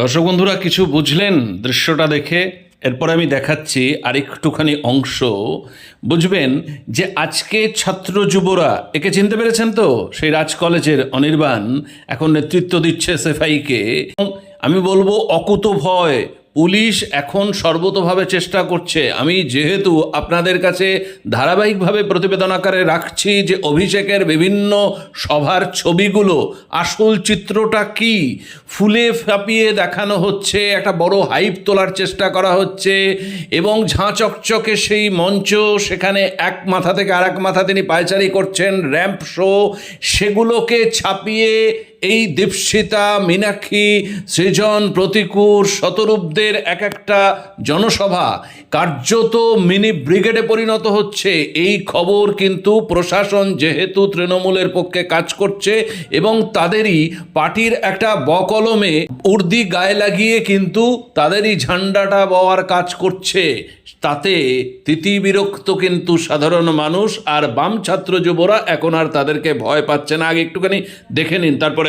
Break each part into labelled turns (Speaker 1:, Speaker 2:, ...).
Speaker 1: দর্শক বন্ধুরা, কিছু বুঝলেন দৃশ্যটা দেখে? এরপর আমি দেখাচ্ছি আরেকটুখানি অংশ। বুঝবেন যে আজকে ছাত্র যুবরা, একে চিনতে পেরেছেন তো? সেই রাজ কলেজের অনির্বাণ এখন নেতৃত্ব দিচ্ছে সেফাইকে আমি বলব অকুত ভয় পুলিশ এখন সর্বতভাবে চেষ্টা করছে। আমি যেহেতু আপনাদের কাছে ধারাবাহিকভাবে প্রতিবেদন আকারে রাখছি যে অভিষেকের বিভিন্ন সভার ছবিগুলো, আসল চিত্রটা কি? ফুলে ফাপিয়ে দেখানো হচ্ছে, একটা বড় হাইপ তোলার চেষ্টা করা হচ্ছে এবং ঝাঁ চকচকে সেই মঞ্চ সেখানে এক মাথা থেকে আর এক মাথা তিনি পায়চারি করছেন, র্যাম্প শো, সেগুলোকে ছাপিয়ে এই দীপশিতা, মীনাক্ষী, সৃজন, প্রতিকূর, শতরূপদের এক একটা জনসভা কার্যত মিনি ব্রিগেডে পরিণত হচ্ছে। এই খবর কিন্তু প্রশাসন যেহেতু তৃণমূলের পক্ষে কাজ করছে এবং তাদেরই পার্টির একটা বকলমে উর্দি গায়ে লাগিয়ে কিন্তু তাদেরই ঝান্ডাটা বওয়ার কাজ করছে। তাতে তিতি বিরক্ত কিন্তু সাধারণ মানুষ আর বাম ছাত্র যুবরা এখন আর তাদেরকে ভয় পাচ্ছে না। আগে একটুখানি দেখে নিন, তারপরে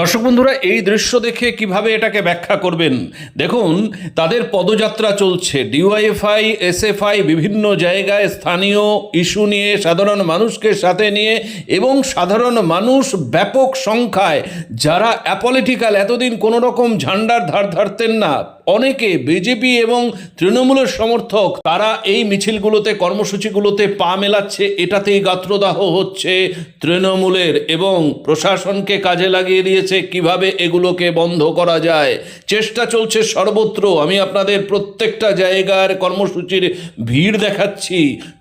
Speaker 1: দর্শক বন্ধুরা, এই দৃশ্য দেখে কীভাবে এটাকে ব্যাখ্যা করবেন? দেখুন, তাদের পদযাত্রা চলছে। ডিওয়াইএফআই, এসএফআই বিভিন্ন জায়গায় স্থানীয় ইস্যু নিয়ে, সাধারণ মানুষকে সাথে নিয়ে এবং সাধারণ মানুষ ব্যাপক সংখ্যায়, যারা অ্যাপলিটিক্যাল, এতদিন কোনো রকম ঝান্ডার ধার ধারতেন না। অনেকে বিজেপি এবং তৃণমূলের সমর্থক, তারা এই মিছিলগুলোতে, কর্মসূচিগুলোতে পা মেলাচ্ছে, এটাতেই গাত্রদাহ হচ্ছে তৃণমূলের এবং প্রশাসনকে কাজে লাগিয়ে দিয়েছে কীভাবে এগুলোকে বন্ধ করা যায়। চেষ্টা চলছে সর্বত্র, আমি আপনাদের প্রত্যেকটা জায়গার কর্মসূচির ভিড় দেখাচ্ছি।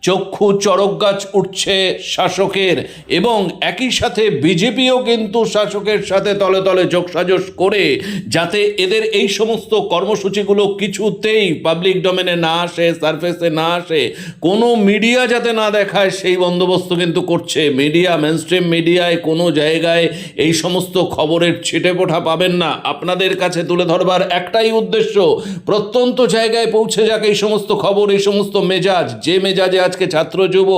Speaker 1: চক্ষু চড়ক গাছ উঠছে শাসকের এবং একই সাথে বিজেপিও কিন্তু শাসকের সাথে তলে তলে যোগসাজস করে, যাতে এদের এই সমস্ত কর্মসূচিগুলো কিছুতেই পাবলিক ডোমেনে না আসে সারফেসে না আসে, কোনো মিডিয়া যাতে না দেখায়, সেই বন্দোবস্ত কিন্তু করছে। মিডিয়া মেনস্ট্রিম মিডিয়ায় কোনো জায়গায় এই সমস্ত খবরের ছিটে পোঠা পাবেন না। আপনাদের কাছে তুলে ধরবার একটাই উদ্দেশ্য, প্রত্যন্ত জায়গায় পৌঁছে যাক এই সমস্ত খবর, এই সমস্ত মেজাজ। যে মেজাজে আজকে ছাত্র যুব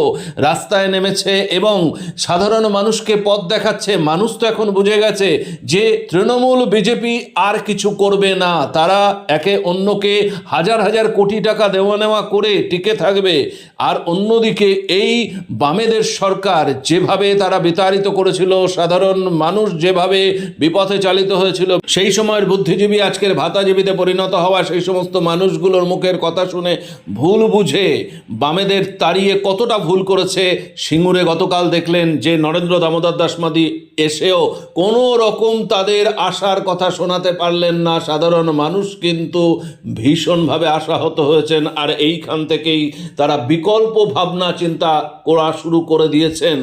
Speaker 1: রাস্তায় নেমেছে এবং সাধারণ মানুষকে পথ দেখাচ্ছে, মানুষ তো এখন বুঝে গেছে যে তৃণমূল, বিজেপি আর কিছু করবে না। তারা একে অন্যকে হাজার হাজার কোটি টাকা দেওয়া নেওয়া করে টিকে থাকবে। আর অন্যদিকে এই বামেদের সরকার যেভাবে তারা বিতাড়িত করেছিল, সাধারণ মানুষ যেভাবে বিপথে চালিত হয়েছিল, সেই সময়ের বুদ্ধিজীবী আজকের ভাতাজীবীতে পরিণত হওয়া সেই সমস্ত মানুষগুলোর মুখের কথা শুনে ভুল বুঝে বামেদের তাড়িয়ে কতটা ভুল করেছে, সিঙ্গুরে গতকাল দেখলেন যে নরেন্দ্র দামোদর দাসমাদি এসেও কোনো রকম তাদের আশার কথা শোনাতে পারলেন না। সাধারণ মানুষ কিন্তু ভীষণভাবে আশাহত হয়েছেন, আর এইখান থেকেই তারা বিকল্প ভাবনা, চিন্তা করা শুরু করে দিয়েছেন।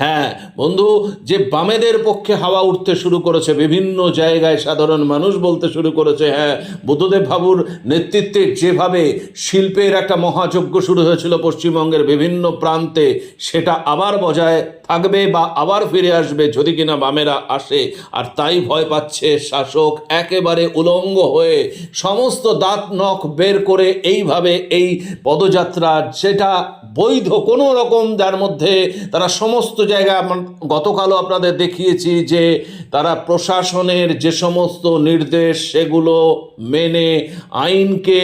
Speaker 1: হ্যাঁ বন্ধু, যে বামেদের পক্ষে হাওয়া উঠতে শুরু করেছে, বিভিন্ন জায়গায় সাধারণ মানুষ বলতে শুরু করেছে হ্যাঁ বুদ্ধদেব বাবুর নেতৃত্বে যেভাবে শিল্পের একটা মহাযজ্ঞ শুরু হয়েছিল পশ্চিমবঙ্গের বিভিন্ন প্রান্তে, সেটা আবার বজায় থাকবে বা আবার ফিরে আসবে যদি কিনা বামেরা আসে। আর তাই ভয় পাচ্ছে শাসক একেবারে উলঙ্গ হয়ে সমস্ত দাঁত নখ বের করে এইভাবে এই পদযাত্রা যেটা বৈধ কোনো রকম, যার মধ্যে তারা সমস্ত জায়গা গতকালও আপনাদের দেখিয়েছি যে তারা প্রশাসনের যে সমস্ত নির্দেশ, সেগুলো মেনে আইনকে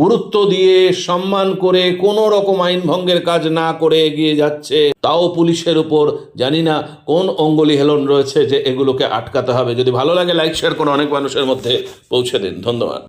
Speaker 1: গুরুত্ব দিয়ে সম্মান করে কোনো রকম আইন ভঙ্গের কাজ না করে এগিয়ে যাচ্ছে। তাও পুলিশের উপর, জানি না কোন অঙ্গলি হেলন রয়েছে যে এগুলোকে আটকাতে হবে। যদি ভালো লাগে, লাইক, শেয়ার করে। অনেক মানুষের মধ্যে পৌঁছে দিন। ধন্যবাদ।